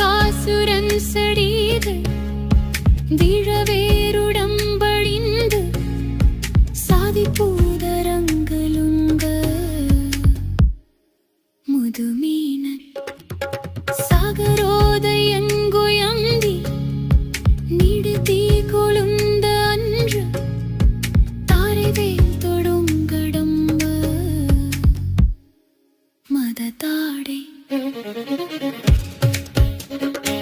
அசுரன் சடீகள் விழவேருடம்பழிந்து சாதி பூதரங்களுங்க. முதுமீனன் சாகரோதயங்குயந்தி நிடுதி கொழுந்த அன்று தாரைவேல் தொடுங்கடம்ப. மததாடை thank you.